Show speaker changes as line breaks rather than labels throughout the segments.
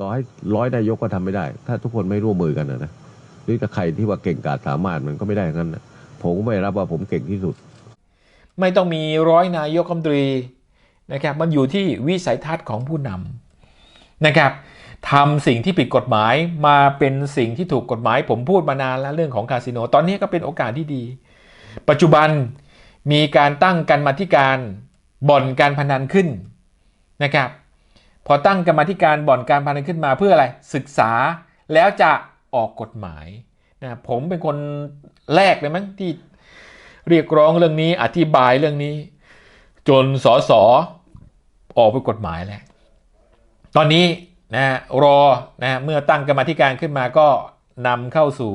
ต่อให้ร้อยนายกก็ทำไม่ได้ ถ้าทุกคนไม่ร่วมมือกันนะนะหรือกับใครที่ว่าเก่งกาจสามารถมันก็ไม่ได้งนั้นนะผมก็ไม่รับว่าผมเก่งที่สุด
ไม่ต้องมีร้อยนายกรัฐมนตรีนะครับมันอยู่ที่วิสัยทัศน์ของผู้นำนะครับทำสิ่งที่ผิดกฎหมายมาเป็นสิ่งที่ถูกกฎหมาย ผมพูดมานานแล้วเรื่องของคาสิโน ตอนนี้ก็เป็นโอกาสที่ดี ปัจจุบันมีการตั้งกันมาธิการบ่อนการพนันขึ้นนะครับ พอตั้งกรรมธิการบ่อนการพนันขึ้นมาเพื่ออะไรศึกษาแล้วจะออกกฎหมายนะผมเป็นคนแรกเลยมั้งที่เรียกร้องเรื่องนี้อธิบายเรื่องนี้ จนสสออกเป็นกฎหมายแล้วตอนนี้นะรอนะเมื่อตั้งกรรมธิการขึ้นมาก็นำเข้าสู่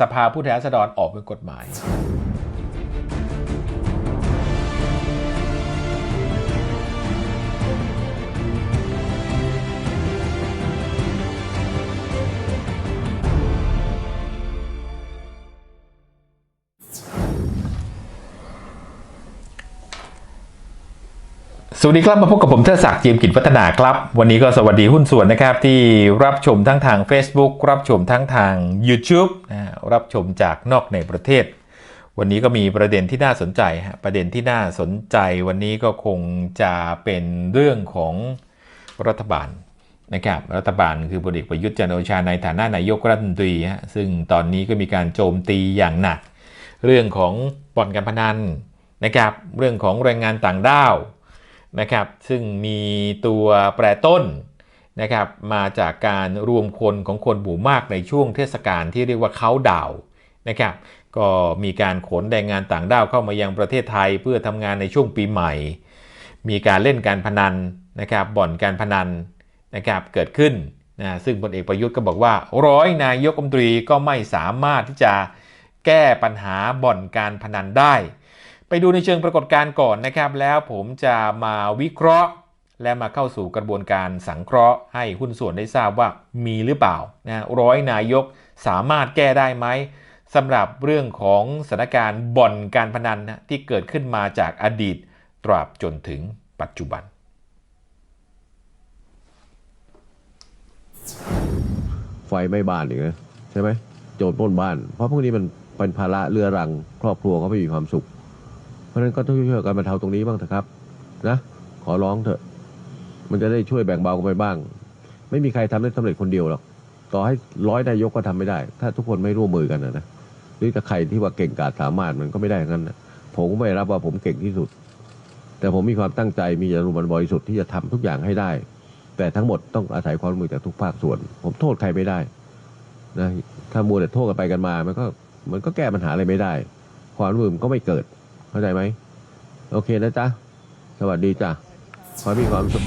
สภาผู้แทนราษฎรออกเป็นกฎหมาย วัสดีครับมาพบกับผมเทดศักดิ์เจียมกิจวัฒนาครับ วันนี้ก็สวัสดีหุ้นส่วนนะครับ ที่รับชมทั้งทาง Facebook รับชมทั้งทาง YouTube นะรับชมจากนอกในประเทศ วันนี้ก็มีประเด็นที่น่าสนใจฮะประเด็นที่น่าสนใจวันนี้ก็คงจะเป็นเรื่องของรัฐบาลนะครับรัฐบาลคือพลเอกประยุทธ์จันโอชาในฐานะนายกรัฐมนตรีฮะซึ่งตอนนี้ก็มีการโจมตีอย่างหนัก เรื่องของบ่อนการพนันนะครับเรื่องของแรงงานต่างด้าว นะครับซึ่งมีตัวแปรต้นนะครับมาจากการรวมคนของคนหมู่มากในช่วงเทศกาลที่เรียกว่าเขาดาวนะครับก็มีการขนแรงงานต่างด้าวเข้ามายังประเทศไทยเพื่อทำงานในช่วงปีใหม่ มีการเล่นการพนันนะครับบ่อนการพนันนะครับเกิดขึ้นนะซึ่งพลเอกประยุทธ์ก็บอกว่า ร้อยนายกรัฐมนตรีก็ไม่สามารถที่จะแก้ปัญหาบ่อนการพนันได้ ไปดูในเชิงปรากฏการณ์ก่อนนะครับ แล้วผมจะมาวิเคราะห์ และมาเข้าสู่กระบวนการสังเคราะห์ ให้หุ้นส่วนได้ทราบว่ามีหรือเปล่านะร้อยนายกสามารถแก้ได้ไหมสำหรับเรื่องของสถานการณ์บ่อนการพนันนะที่เกิดขึ้นมาจากอดีตตราบจนถึงปัจจุบัน
ไฟไม่บ้านอีกนะใช่ไหมโจรปล้นบ้าน เพราะพวกนี้มันเป็นภาระเรือรัง ครอบครัวเขาไม่มีความสุข ราะฉะนั้นก็ต้องช่วยกันบรรเทาตรงนี้บ้างเถอะครับนะขอร้องเถอะ มันจะได้ช่วยแบ่งเบากันไปบ้าง ไม่มีใครทำได้สำเร็จคนเดียวหรอกต่อให้ร้อยนายกก็ทำไม่ได้ ถ้าทุกคนไม่ร่วมมือกันนะหรือกับใครที่ว่าเก่งกาจสามารถมันก็ไม่ได้ทั้งนั้นนะผมก็ไม่รับว่าผมเก่งที่สุด แต่ผมมีความตั้งใจมีจรรมันบริสุทธิ์ที่จะทำทุกอย่างให้ได้ แต่ทั้งหมดต้องอาศัยความร่วมมือจากทุกภาคส่วน ผมโทษใครไม่ได้นะถ้ามัวแต่โทษกันไปกันมา มันก็มันก็แก้ปัญหาอะไรไม่ได้ ความร่วมมือก็ไม่เกิด เข้าใจไหมโอเคนะจ๊ะ สวัสดีจ้ะขอให้มีความสุข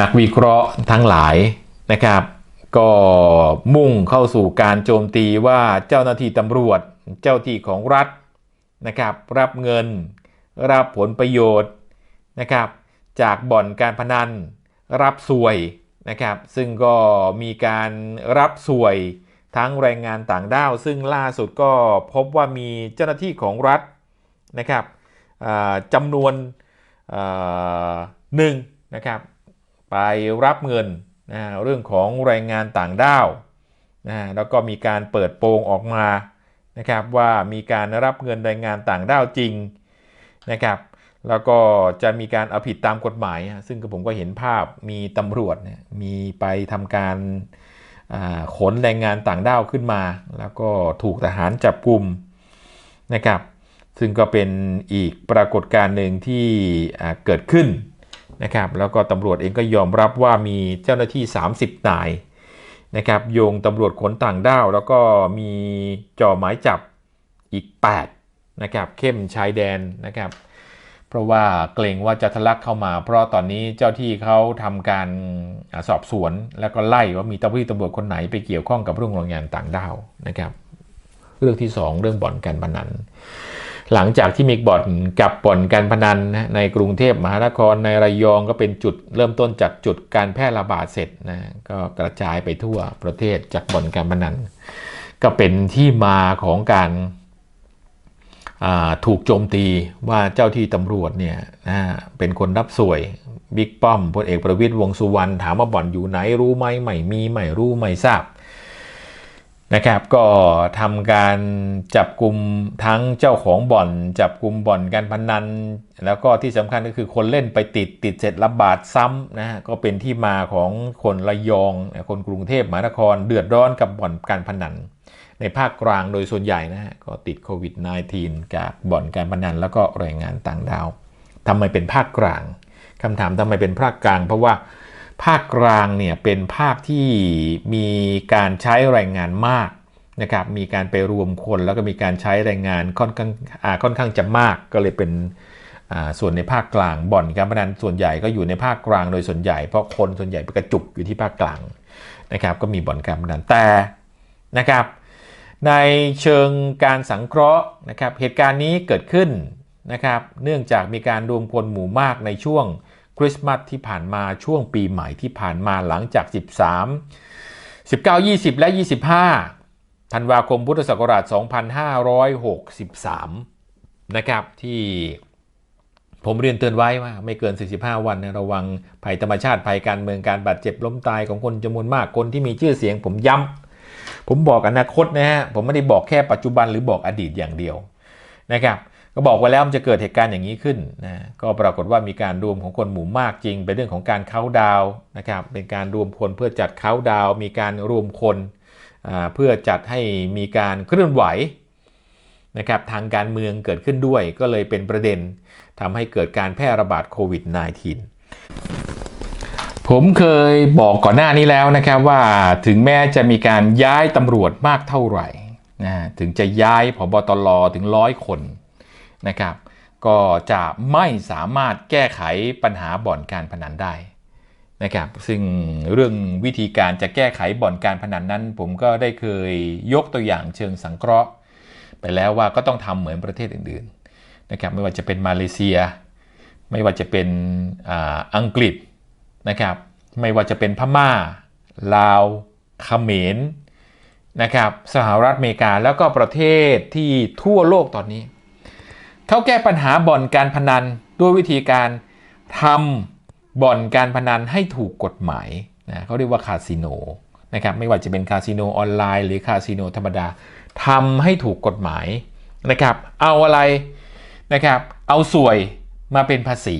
นักวิเคราะห์ทั้งหลายนะครับ ก็มุ่งเข้าสู่การโจมตีว่าเจ้าหน้าที่ตำรวจเจ้าที่ของรัฐนะครับ รับเงิน รับผลประโยชน์นะครับ จากบ่อนการพนันรับสวยนะครับ ซึ่งก็มีการรับสวย ทั้งแรงงานต่างด้าว ซึ่งล่าสุดก็พบว่ามีเจ้าหน้าที่ของรัฐนะครับจำนวนหนึ่งนะครับไปรับเงินนะเรื่องของแรงงานต่างด้าวนะแล้วก็มีการเปิดโปงออกมานะครับว่ามีการรับเงินแรงงานต่างด้าวจริงนะครับแล้วก็จะมีการเอาผิดตามกฎหมายฮะซึ่งผมก็เห็นภาพมีตำรวจเนี่ยมีไปทำการ ขนแรงงานต่างด้าวขึ้นมา แล้วก็ถูกทหารจับกลุ่มนะครับ ซึ่งก็เป็นอีกปรากฏการณ์หนึ่งที่เกิดขึ้นนะครับ แล้วก็ตำรวจเองก็ยอมรับว่ามีเจ้าหน้าที่ 30 นายนะครับโยงตำรวจขนต่างด้าว แล้วก็มีจ่อหมายจับอีก 8นะครับเข้มชายแดนนะครับ เพราะว่าเกรงว่าจะทะลักเข้ามา เพราะตอนนี้เจ้าที่เขาทำการสอบสวน แล้วก็ไล่ว่ามีตำรวจตำรวจคนไหนไปเกี่ยวข้องกับเรื่องโรงงานต่างด้าวนะครับเรื่องที่ 2 เรื่องบ่อนการพนัน หลังจากที่มีบ่อนกับบ่อนการพนันนะในกรุงเทพมหานครในระยองก็เป็นจุดเริ่มต้นจากจุดการแพร่ระบาดเสร็จนะก็กระจายไปทั่วประเทศจากบ่อนการพนัน ก็เป็นที่มาของการ ถูกโจมตีว่าเจ้าที่ตำรวจเนี่ยนะเป็นคนรับสวยบิ๊กป้อมพลเอกประวิตยวงสุวรรณถามว่าบ่อนอยู่ไหนรู้ไหมไม่มีไม่รู้ไม่ทราบ นะครับก็ทำการจับกลุ่มทั้งเจ้าของบ่อน จับกลุ่มบ่อนการพนัน แล้วก็ที่สำคัญก็คือคนเล่นไปติดติดเสร็จระบาดซ้ำนะฮะก็เป็นที่มาของคนระยอง คนกรุงเทพมหานครเดือดร้อนกับบ่อนการพนัน ในภาคกลางโดยส่วนใหญ่นะฮะก็ติดโควิด -19 จากบ่อนการพนัน แล้วก็แรงงานต่างดาวทำไมเป็นภาคกลางคำถามทำไมเป็นภาคกลาง เพราะว่า ภาคกลางเนี่ยเป็นภาคที่มีการใช้แรงงานมากนะครับ มีการไปรวมคนแล้วก็มีการใช้แรงงานค่อนข้างอ่าค่อนข้างจะมาก ก็เลยเป็นส่วนในภาคกลางบ่อนการพนันส่วนใหญ่ก็อยู่ในภาคกลางโดยส่วนใหญ่เพราะคนส่วนใหญ่ไปกระจุกอยู่ที่ภาคกลางนะครับ ก็มีบ่อนการพนันแต่นะครับ ในเชิงการสังเคราะห์นะครับ เหตุการณ์นี้เกิดขึ้นนะครับ เนื่องจากมีการรวมพลหมู่มากในช่วง คริสต์มาสที่ผ่านมาช่วงปีใหม่ที่ผ่านมาหลังจาก 13 19 20 และ 25 ธันวาคมพุทธศักราช 2563 นะครับที่ผมเรียนเตือนไว้ว่าไม่เกิน 45 วันนะระวังภัยธรรมชาติภัยการเมืองการบาดเจ็บล้มตายของคนจำนวนมากคนที่มีชื่อเสียงผมย้ำผมบอกอนาคตนะฮะผมไม่ได้บอกแค่ปัจจุบันหรือบอกอดีตอย่างเดียวนะครับ ก็บอกไว้แล้วมันจะเกิดเหตุการณ์อย่างนี้ขึ้นนะก็ปรากฏว่ามีการรวมของคนหมู่มากจริง เป็นเรื่องของการเค้าดาวนะครับเป็นการรวมคนเพื่อจัดเค้าดาว มีการรวมคนเพื่อจัดให้มีการเคลื่อนไหวนะครับทางการเมืองเกิดขึ้นด้วยก็เลยเป็นประเด็นทำให้เกิดการแพร่ระบาดโควิด -19 ผมเคยบอกก่อนหน้านี้แล้วนะครับว่าถึงแม้จะมีการย้ายตำรวจมากเท่าไหร่นะถึงจะย้ายผบตรถึงร้อยคน นะครับ ก็จะไม่สามารถแก้ไขปัญหาบ่อนการพนันได้นะครับซึ่งเรื่องวิธีการจะแก้ไขบ่อนการพนันนั้น ผมก็ได้เคยยกตัวอย่างเชิงสังเคราะห์ ไปแล้วว่าก็ต้องทำเหมือนประเทศอื่นๆนะครับไม่ว่าจะเป็นมาเลเซีย ไม่ว่าจะเป็นออังกฤษนะครับไม่ว่าจะเป็นพม่า ลาวเขมรนะครับสหรัฐอเมริกาแล้วก็ประเทศที่ทั่วโลกตอนนี้ เขาแก้ปัญหาบ่อนการพนันด้วยวิธีการทำบ่อนการพนันให้ถูกกฎหมายนะเขาเรียกว่าคาสิโนนะครับไม่ว่าจะเป็นคาสิโนออนไลน์หรือคาสิโนธรรมดาทำให้ถูกกฎหมายนะครับ เอาอะไรนะครับเอาสวยมาเป็นภาษี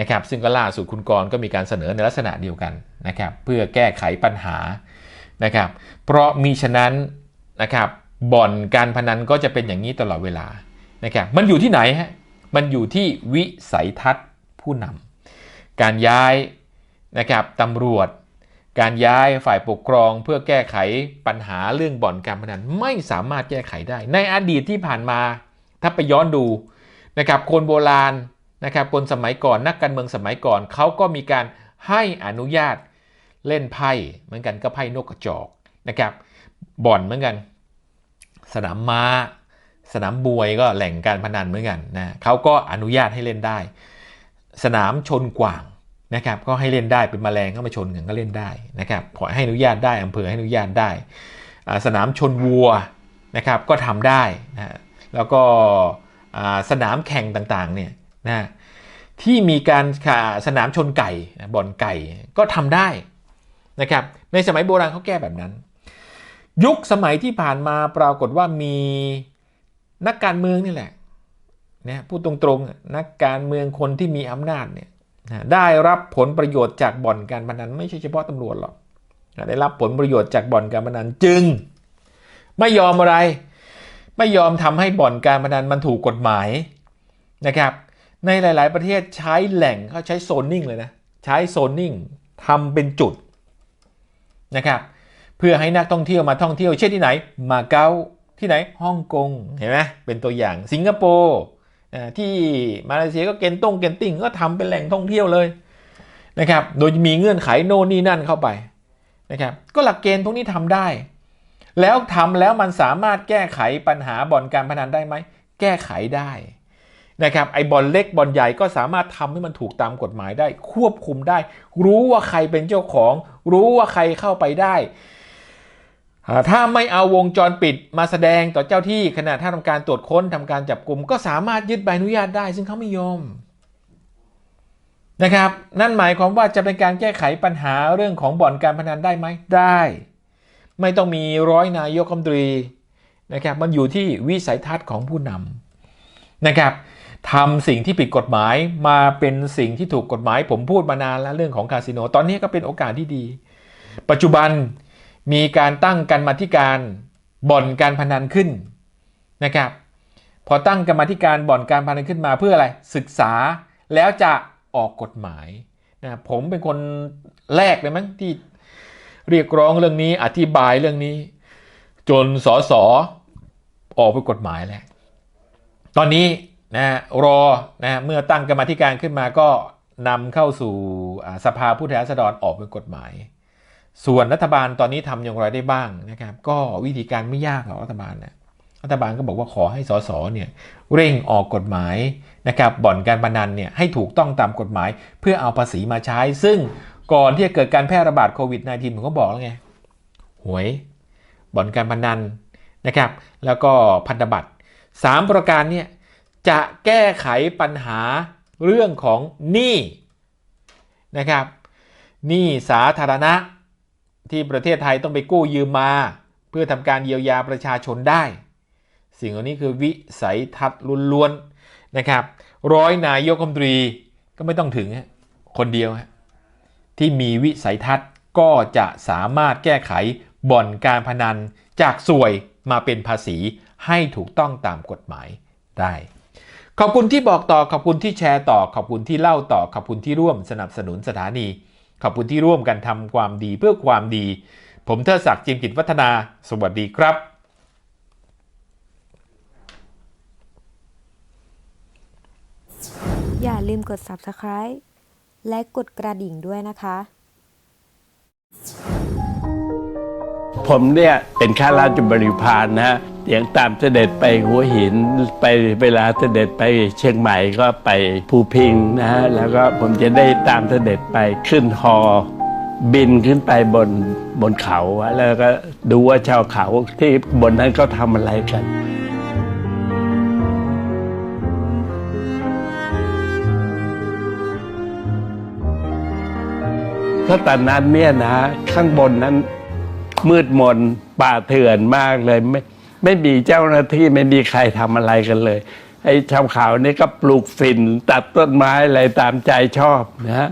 นะครับ ซึ่งก็ล่าสุดคุณกรก็มีการเสนอในลักษณะเดียวกันนะครับ เพื่อแก้ไขปัญหานะครับ เพราะมีฉะนั้นนะครับบ่อนการพนันก็จะเป็นอย่างนี้ตลอดเวลา นะครับมันอยู่ที่ไหนฮะมันอยู่ที่วิสัยทัศน์ผู้นำการย้ายนะครับตำรวจ การย้ายฝ่ายปกครองเพื่อแก้ไขปัญหาเรื่องบ่อนการพนันไม่สามารถแก้ไขได้ ในอดีตที่ผ่านมาถ้าไปย้อนดูนะครับคนโบราณนะครับคนสมัยก่อนนักการเมืองสมัยก่อนเขาก็มีการให้อนุญาตเล่นไพ่เหมือนกันก็ไพ่นกกระจอกนะครับบ่อนเหมือนกัน สนามม้า สนามบวยก็แหล่งการพนันเหมือนกันนะเขาก็อนุญาตให้เล่นได้ สนามชนกว่างนะครับก็ให้เล่นได้เป็นแมลงก็มาชนกันก็เล่นได้นะครับขอให้อนุญาตได้อำเภอให้อนุญาตได้ สนามชนวัวนะครับก็ทำได้นะแล้วก็สนามแข่งต่างๆเนี่ยนะที่มีการสนามชนไก่บ่อนไก่ก็ทำได้นะครับในสมัยโบราณเขาแก้แบบนั้น ยุคสมัยที่ผ่านมาปรากฏว่ามี นักการเมืองนี่แหละนะพูดตรงๆนักการเมืองคนที่มีอำนาจเนี่ยนะได้รับผลประโยชน์จากบ่อนการพนันไม่ใช่เฉพาะตำรวจหรอกนะได้รับผลประโยชน์จากบ่อนการพนันจึง ไม่ยอมอะไร ไม่ยอมทำให้บ่อนการพนันมันถูกกฎหมายนะครับ ในหลาย ๆ ประเทศใช้แหล่งเขาใช้โซนนิ่งเลยนะใช้โซนนิ่งทำเป็นจุดนะครับเพื่อให้นักท่องเที่ยวมาท่องเที่ยวเช่นที่ไหน มาเก๊า ที่ไหนฮ่องกงเห็นไหมเป็นตัวอย่างสิงคโปร์ที่มาเลเซียก็เกนตงเกนติงก็ทำเป็นแหล่งท่องเที่ยวเลยนะครับโดยมีเงื่อนไขโน่นนี่นั่นเข้าไปนะครับก็หลักเกณฑ์พวกนี้ทำได้ แล้วทำแล้วมันสามารถแก้ไขปัญหาบ่อนการพนันได้ไหมแก้ไขได้นะครับไอ้บ่อนเล็กบ่อนใหญ่ก็สามารถทำให้มันถูกตามกฎหมายได้ ควบคุมได้ รู้ว่าใครเป็นเจ้าของ รู้ว่าใครเข้าไปได้ ถ้าไม่เอาวงจรปิดมาแสดงต่อเจ้าที่ขณะถ้าทำการตรวจค้นทำการจับกลุ่ม ก็สามารถยึดใบอนุญาตได้ ซึ่งเขาไม่ยอมนะครับ นั่นหมายความว่าจะเป็นการแก้ไขปัญหาเรื่องของบ่อนการพนันได้ไหมได้ ไม่ต้องมีร้อยนายกรัฐมนตรีนะครับมันอยู่ที่วิสัยทัศน์ของผู้นำนะครับทำสิ่งที่ผิดกฎหมายมาเป็นสิ่งที่ถูกกฎหมาย ผมพูดมานานแล้วเรื่องของคาสิโนตอนนี้ก็เป็นโอกาสที่ดี ปัจจุบัน มีการตั้งกันมาธิการบ่อนการพนันขึ้นนะครับพอตั้งกรรมาธิการบ่อนการพนันขึ้นมาเพื่ออะไรศึกษาแล้วจะออกกฎหมายนะผมเป็นคนแรกเลยมั้งที่เรียกร้องเรื่องนี้อธิบายเรื่องนี้ จนสสออกเป็นกฎหมายแล้วตอนนี้นะรอนะเมื่อตั้งกรรมาธิการขึ้นมาก็นำเข้าสู่สภาผู้แทนราษฎรออกเป็นกฎหมาย ส่วนรัฐบาลตอนนี้ทำอย่างไรได้บ้างนะครับ ก็วิธีการไม่ยากหรอกรัฐบาลนะรัฐบาลก็บอกว่าขอให้สสเนี่ยเร่งออกกฎหมายนะครับบ่อนการพนันเนี่ยให้ถูกต้องตามกฎหมาย เพื่อเอาภาษีมาใช้ ซึ่งก่อนที่จะเกิดการแพร่ระบาดโควิด -19 ผมก็บอกแล้วไงหวยบ่อนการพนันนะครับ แล้วก็พันธบัตร3ประการเนี่ยจะแก้ไขปัญหาเรื่องของหนี้นะครับหนี้สาธารณะ ที่ประเทศไทยต้องไปกู้ยืมมา เพื่อทำการเยียวยาประชาชนได้ สิ่งเหล่านี้คือวิสัยทัศน์ล้วนๆนะครับ ร้อยนายกรัฐมนตรีก็ไม่ต้องถึงคนเดียวที่มีวิสัยทัศน์ก็จะสามารถแก้ไขบ่อนการพนันจากสวยมาเป็นภาษีให้ถูกต้องตามกฎหมายได้ ขอบคุณที่บอกต่อขอบคุณที่แชร์ต่อขอบคุณที่เล่าต่อขอบคุณที่ร่วมสนับสนุนสถานี ขอบคุณที่ร่วมกันทำความดีเพื่อความดี ผมเทดศักดิ์จิมกิจวัฒนา สวัสดีครับ
อย่าลืมกด subscribe และกดกระดิ่งด้วยนะคะ
ผมเนี่ยเป็นข้าราชบริพารนะฮะ อย่างตามเสด็จไปหัวหินไปเวลาเสด็จไปเชียงใหม่ก็ไปภูพิงนะฮะแล้วก็ผมจะได้ตามเสด็จไปขึ้นฮอบินขึ้นไปบนบนเขาแล้วก็ดูว่าชาวเขาที่บนนั้นเขาทำอะไรกันถ้าตอนนั้นเนี่ยนะ ข้างบนนั้นมืดมนป่าเถื่อนมากเลยไม่ ไม่มีเจ้าหน้าที่ไม่มีใครทำอะไรกันเลย ไอ้ชาวเขานี่ก็ปลูกฝิ่นตัดต้นไม้อะไรตามใจชอบนะฮะ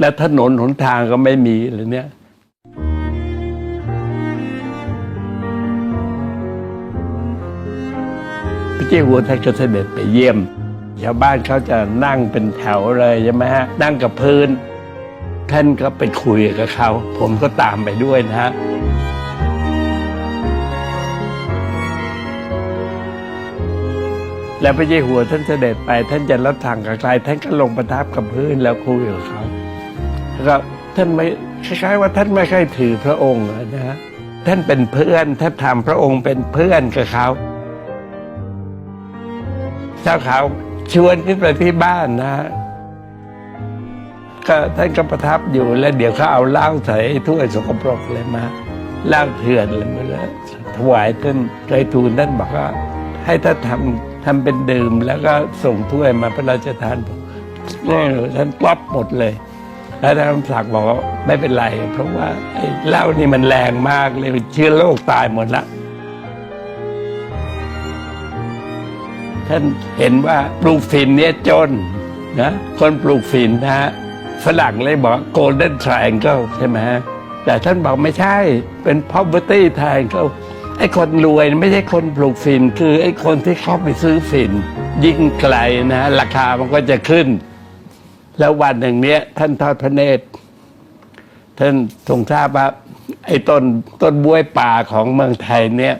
และถนนหนทางก็ไม่มีเลยเนี่ยพระเจ้าหัวท่านก็เสด็จไปเยี่ยม ชาวบ้านเขาจะนั่งเป็นแถวเลยใช่ไหมฮะ นั่งกับพื้น ท่านก็ไปคุยกับเขา ผมก็ตามไปด้วยนะฮะ แล้วพระเจ้าหัวท่านเสด็จไป ท่านจะรับสั่งกับใครท่านก็ลงประทับกับพื้นแล้วคุยกับเขาแล้วก็ท่านไม่คล้ายๆว่าท่านไม่ค่อยถือพระองค์นะฮะท่านเป็นเพื่อนท่านทำพระองค์เป็นเพื่อนกับเขาเจ้าเขาชวนขึ้นไปที่บ้านนะฮะก็ท่านก็ประทับอยู่แล้วเดี๋ยวเขาเอาเหล้าใส่ถ้วยสกปรกเลยมาเหล้าเถื่อนเลยมาแล้วถวายท่านเคยทูลท่านบอกว่าให้ท่านทำทำเป็นดื่มแล้วก็ส่งถ้วยมาพระราชทานผมนี่ท่านกลับหมดเลย แล้วท่านศักดิ์บอกว่าไม่เป็นไร เพราะว่าไอ้เหล้านี่มันแรงมากเลยเชื้อโรคตายหมดละท่านเห็นว่าปลูกฝิ่นเนี่ยจนนะคนปลูกฝิ่นนะฮะฝรั่งเลยบอก golden triangle ใช่ไหมฮะแต่ท่านบอกไม่ใช่เป็น poverty triangle ไอ้คนรวยไม่ใช่คนปลูกฝิ่นคือไอ้คนที่เข้าไปซื้อฝิ่นยิ่งไกลนะราคามันก็จะขึ้น แล้ววันหนึ่งเนี้ย ท่านทอดพระเนตร ท่านทรงทราบว่าไอ้ต้นต้นบวยป่าของเมืองไทยเนี่ย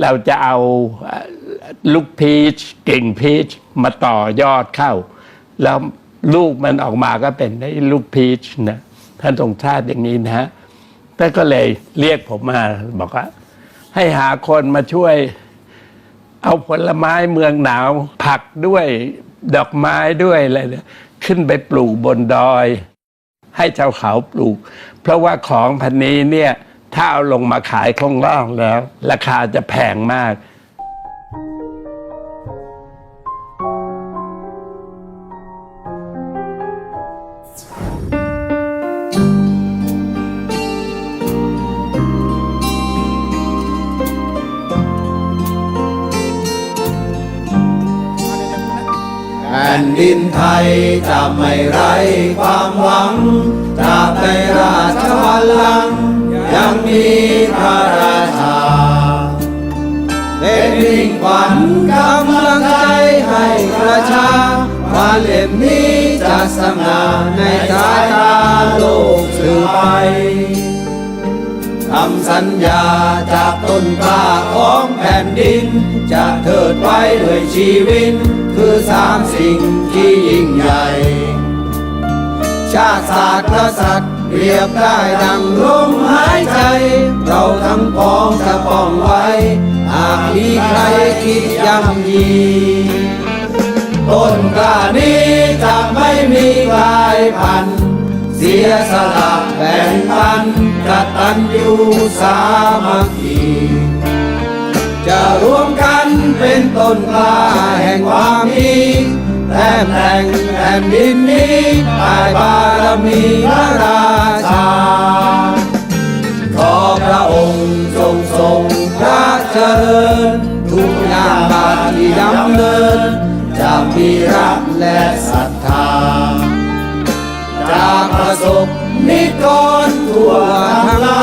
เราจะเอาลูกพีชกิ่งพีชมาต่อยอดเข้า แล้วลูกมันออกมาก็เป็นได้ลูกพีชนะท่านทรงชาติอย่างนี้นะฮะท่านก็เลยเรียกผมมาบอกว่า ให้หาคนมาช่วย เอาผลไม้เมืองหนาว ผักด้วยดอกไม้ด้วยอะไรเนี่ยขึ้นไปปลูกบนดอย ให้ชาวเขาปลูก เพราะว่าของพันนี้เนี่ย ถ้าเอาลงมาขายข้างล่างแล้ว ราคาจะแพงมาก
ดินไทยจะไม่ไร้ความหวังตราบใดราชบัลลังก์ยังมีพระราชาเป็นมิ่งขวัญกำลังใจให้ประชาว่าเล่มนี้จะสง่าในสายตาโลกสื่อไปำสัญญาจากต้นกล้าของแผ่นดิน จะเทิดไว้ด้วยชีวิต คือสามสิ่งที่ยิ่งใหญ่ ชาติศาสตร์กษัตริย์เรียบได้ดังลมหายใจ เราทั้งปองจะป้องไว้หากมีใครคิดย่ำยีต้นกล้านี้จะไม่มีกลายพันธุ์เสียสละแบ่งปัน กตัญญูสามัคคีจะรวมกันเป็นต้นกล้าแห่งความดีแต้มแต่งแผ่นดินนี้ใต้บารมีพระราชา ขอพระองค์ทรงทรงพระเจริญ ทุกอย่างบาทที่ดำเนิน จะมีรักและศรัทธา จากประสบนิกร วทั้งลา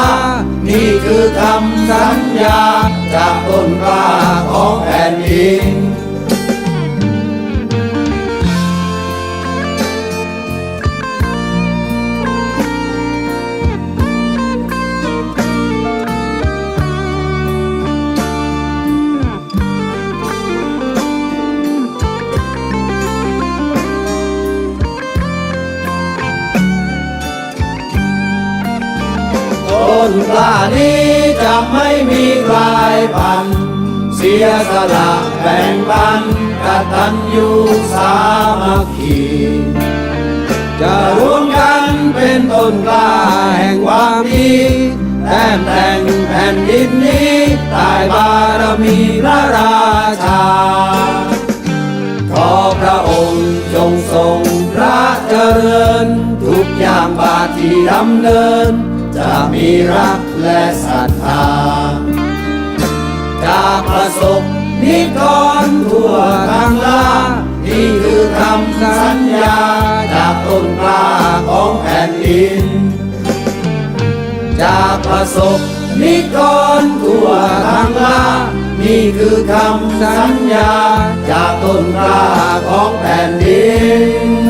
นี่คือคำสัญญา จากต้นกล้าของแผ่นดิน นกล้านี้จะไม่มีกลายพัน เสียสละแบ่งปันกตัญญูสามัคคีจะรวมกันเป็นต้นกล้าแห่งความดีแต้มแต่งแผ่นดินนี้ใต้บารมีพระราชา ขอพระองค์จงทรงพระเจริญ ทุกอย่างบาทที่ดำเนิน จะมีรักและศรัทธา จากประสบนิกรทั่วทั้งลานี่คือคำสัญญา จากต้นกล้าของแผ่นดิน จากประสบนิกรทั่วทั้งลานี่คือคำสัญญา จากต้นกล้าของแผ่นดิน